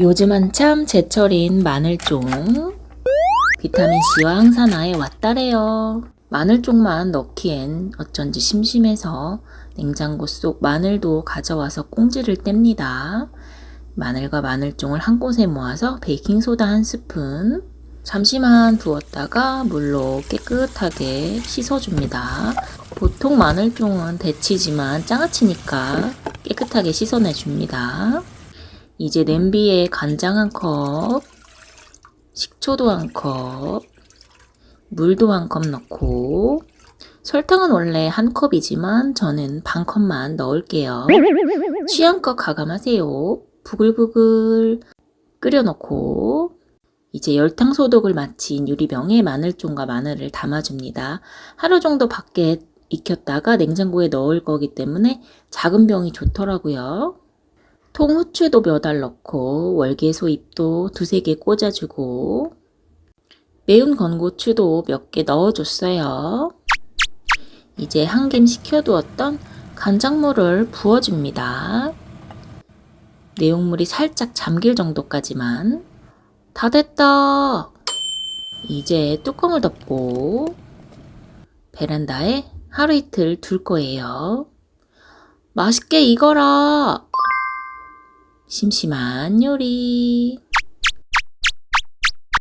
요즘 한참 제철인 마늘종. 비타민C와 항산화에 왔다래요. 마늘종만 넣기엔 어쩐지 심심해서 냉장고 속 마늘도 가져와서 꽁지를 뗍니다. 마늘과 마늘종을 한 곳에 모아서 베이킹소다 한 스푼, 잠시만 두었다가 물로 깨끗하게 씻어줍니다. 보통 마늘종은 데치지만 장아찌니까 깨끗하게 씻어내줍니다. 이제 냄비에 간장 한 컵, 식초도 한 컵, 물도 한 컵 넣고, 설탕은 원래 한 컵이지만 저는 반 컵만 넣을게요. 취향껏 가감하세요. 부글부글 끓여놓고, 이제 열탕 소독을 마친 유리병에 마늘종과 마늘을 담아줍니다. 하루 정도 밖에 익혔다가 냉장고에 넣을 거기 때문에 작은 병이 좋더라고요. 통후추도 몇 알 넣고 월계소 잎도 두세 개 꽂아주고 매운 건고추도 몇 개 넣어줬어요. 이제 한 김 식혀두었던 간장물을 부어줍니다. 내용물이 살짝 잠길 정도까지만 다 됐다. 이제 뚜껑을 덮고 베란다에 하루 이틀 둘 거예요. 맛있게 익어라. 심심한 요리.